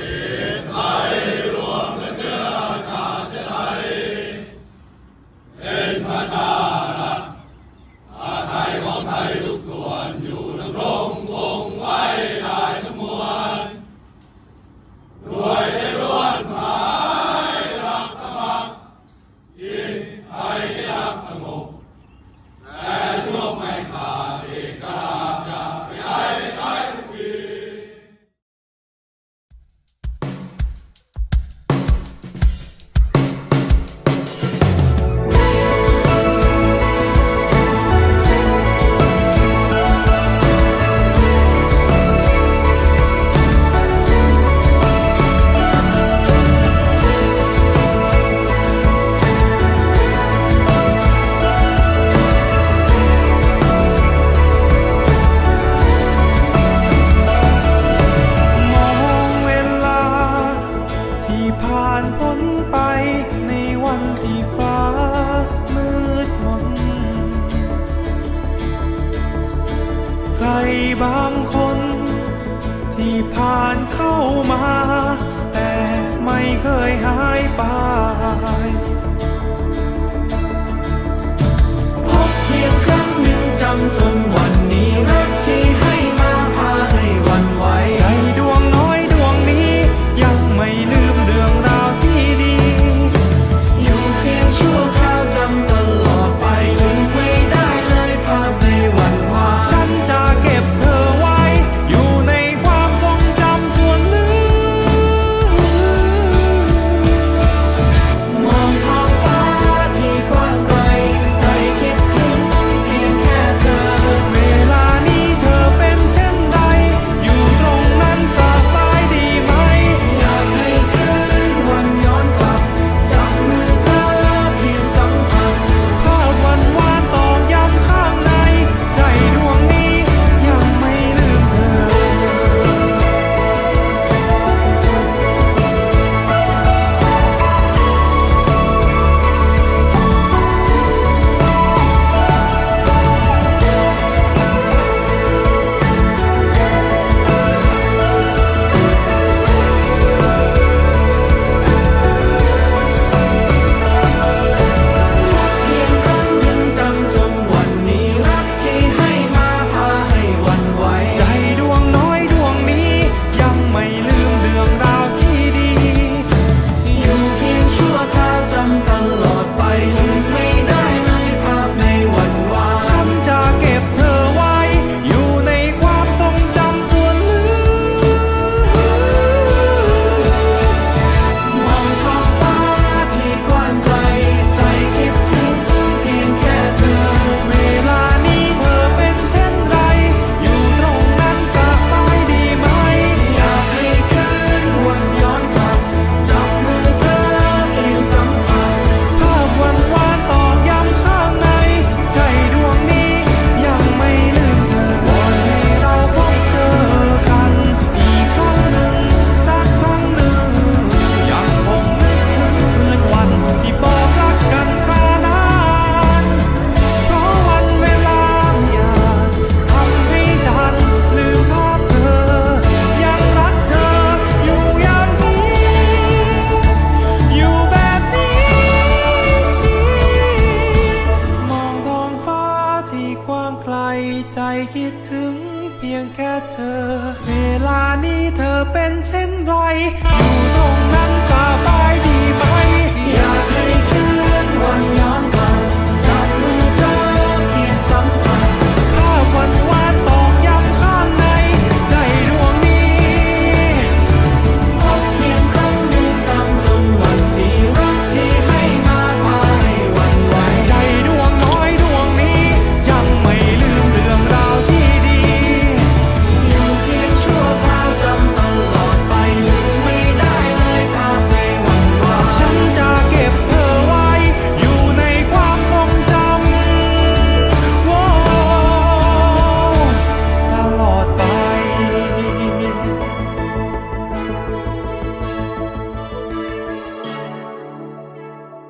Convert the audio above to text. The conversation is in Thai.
Amen. บางคน ที่ผ่านเข้ามา แต่ไม่เคยหายไป ถึงเพียงแค่เธอ เวลานี้เธอเป็นเช่นไร อยู่ตรงนั้นสบายดีไหม อยากให้